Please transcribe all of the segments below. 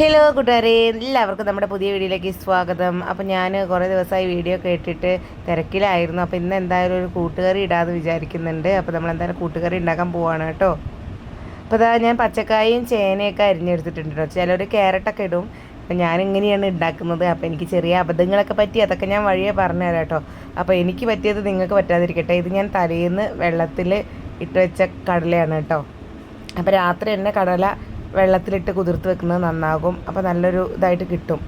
Hello കൂട്ടുകാരെ. എല്ലാവർക്കും നമ്മുടെ പുതിയ വീഡിയോയിലേക്ക് സ്വാഗതം. അപ്പോൾ ഞാൻ കുറേ ദിവസമായി വീഡിയോ കേട്ടിട്ട് തിരക്കിലായിരുന്നു. അപ്പോൾ ഇന്ന് എന്തായാലും ഒരു കൂട്ടുകറി ഇടാമെന്ന് വിചാരിക്കുന്നുണ്ട്. അപ്പോൾ നമ്മൾ എന്തായാലും കൂട്ടുകറി ഉണ്ടാക്കാൻ പോവാണ് കേട്ടോ. അപ്പോൾ അതാ ഞാൻ പച്ചക്കായും ചേനയൊക്കെ അരിഞ്ഞെടുത്തിട്ടുണ്ട് കേട്ടോ. ചിലർ ക്യാരറ്റൊക്കെ ഇടും. അപ്പോൾ ഞാൻ ഇങ്ങനെയാണ് ഉണ്ടാക്കുന്നത്. അപ്പോൾ എനിക്ക് ചെറിയ അബദ്ധങ്ങളൊക്കെ പറ്റി. അതൊക്കെ ഞാൻ വഴിയെ പറഞ്ഞുതരാം കേട്ടോ. അപ്പോൾ എനിക്ക് പറ്റിയത് നിങ്ങൾക്ക് പറ്റാതിരിക്കട്ടെ. ഇത് ഞാൻ തലേന്ന് വെള്ളത്തിൽ ഇട്ട് വെച്ച കടലയാണ് കേട്ടോ. അപ്പോൾ രാത്രി തന്നെ കടല വെള്ളത്തിലിട്ട് കുതിർത്ത് വെക്കുന്നത് നന്നാകും. അപ്പോൾ നല്ലൊരു ഇതായിട്ട് കിട്ടും.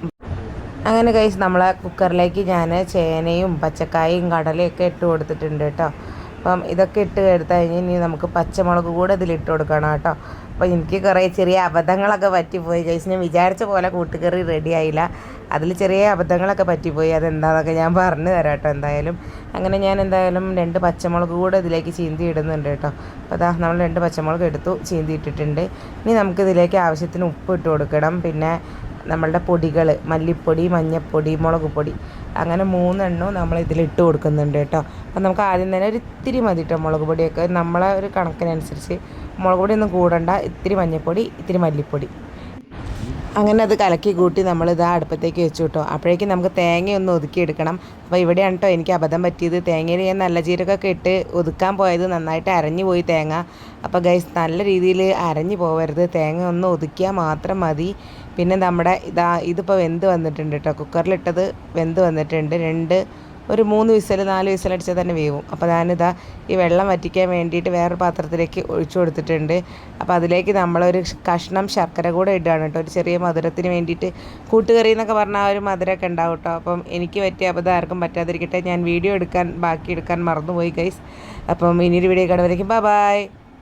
അങ്ങനെ കഴിച്ച് നമ്മളെ കുക്കറിലേക്ക് ഞാൻ ചേനയും പച്ചക്കായും കടലയൊക്കെ ഇട്ട് കൊടുത്തിട്ടുണ്ട് കേട്ടോ. അപ്പം ഇതൊക്കെ ഇട്ട് എടുത്തു കഴിഞ്ഞ് ഇനി നമുക്ക് പച്ചമുളക് കൂടെ ഇതിലിട്ട് കൊടുക്കണം കേട്ടോ. അപ്പോൾ എനിക്ക് കുറേ ചെറിയ അബദ്ധങ്ങളൊക്കെ പറ്റിപ്പോയി കഴിച്ച് ഞാൻ വിചാരിച്ച പോലെ കൂട്ടുകറി റെഡി ആയില്ല. അതിൽ ചെറിയ അബദ്ധങ്ങളൊക്കെ പറ്റിപ്പോയി. അതെന്താണെന്നൊക്കെ ഞാൻ പറഞ്ഞു തരാം കേട്ടോ എന്തായാലും. അങ്ങനെ ഞാൻ എന്തായാലും രണ്ട് പച്ചമുളക് കൂടെ ഇതിലേക്ക് ചീന്തി ഇടുന്നുണ്ട് കേട്ടോ. അപ്പോൾ അതാ നമ്മൾ രണ്ട് പച്ചമുളക് എടുത്തു ചീന്തി ഇട്ടിട്ടുണ്ട്. ഇനി നമുക്ക് ഇതിലേക്ക് ആവശ്യത്തിന് ഉപ്പ് ഇട്ട് കൊടുക്കണം. പിന്നെ നമ്മളുടെ പൊടികൾ മല്ലിപ്പൊടി മഞ്ഞൾപ്പൊടി മുളക് പൊടി അങ്ങനെ മൂന്നെണ്ണവും നമ്മൾ ഇതിലിട്ട് കൊടുക്കുന്നുണ്ട് കേട്ടോ. അപ്പം നമുക്ക് ആദ്യം തന്നെ ഒരു ഇത്തിരി മതി കേട്ടോ മുളക് പൊടിയൊക്കെ. നമ്മളെ ഒരു കണക്കിനനുസരിച്ച് മുളക് പൊടി ഒന്നും കൂടണ്ട. ഇത്തിരി മഞ്ഞൾപ്പൊടി ഇത്തിരി മല്ലിപ്പൊടി. അങ്ങനെ അത് കലക്കി കൂട്ടി നമ്മൾ ഇതാ അടുപ്പത്തേക്ക് വെച്ചു കേട്ടോ. അപ്പോഴേക്കും നമുക്ക് തേങ്ങയൊന്ന് ഒതുക്കിയെടുക്കണം. അപ്പോൾ ഇവിടെയാണ് കേട്ടോ എനിക്ക് അബദ്ധം പറ്റിയത്. തേങ്ങയിൽ ഞാൻ നല്ല ജീരകമൊക്കെ ഇട്ട് ഒതുക്കാൻ പോയത് നന്നായിട്ട് അരഞ്ഞു പോയി തേങ്ങ. അപ്പോൾ ഗൈസ് നല്ല രീതിയിൽ അരഞ്ഞു പോകരുത് തേങ്ങ ഒന്ന് ഒതുക്കിയാൽ മാത്രം മതി. പിന്നെ നമ്മുടെ ഇതാ ഇതിപ്പോൾ വെന്ത് വന്നിട്ടുണ്ട് കേട്ടോ. കുക്കറിലിട്ടത് വെന്ത് വന്നിട്ടുണ്ട്. രണ്ട് ഒരു മൂന്ന് വിസൽ നാല് വിസൽ അടിച്ചാൽ തന്നെ വേവും. അപ്പോൾ ഞാനിതാ ഈ വെള്ളം വറ്റിക്കാൻ വേണ്ടിയിട്ട് വേറൊരു പാത്രത്തിലേക്ക് ഒഴിച്ചു കൊടുത്തിട്ടുണ്ട്. അപ്പോൾ അതിലേക്ക് നമ്മളൊരു കഷ്ണം ശർക്കര കൂടെ ഇടുകയാണ് കേട്ടോ. ഒരു ചെറിയ മധുരത്തിന് വേണ്ടിയിട്ട് കൂട്ടുകറി എന്നൊക്കെ പറഞ്ഞാൽ ഒരു മധുരമൊക്കെ ഉണ്ടാവും കേട്ടോ. അപ്പം എനിക്ക് പറ്റിയ അബദ്ധം ആർക്കും പറ്റാതിരിക്കട്ടെ. ഞാൻ വീഡിയോ എടുക്കാൻ ബാക്കി എടുക്കാൻ മറന്നുപോയി ഗൈസ് അപ്പം ഇനിയൊരു വീഡിയോ കാണുമ്പോഴേക്കും ബൈ ബൈ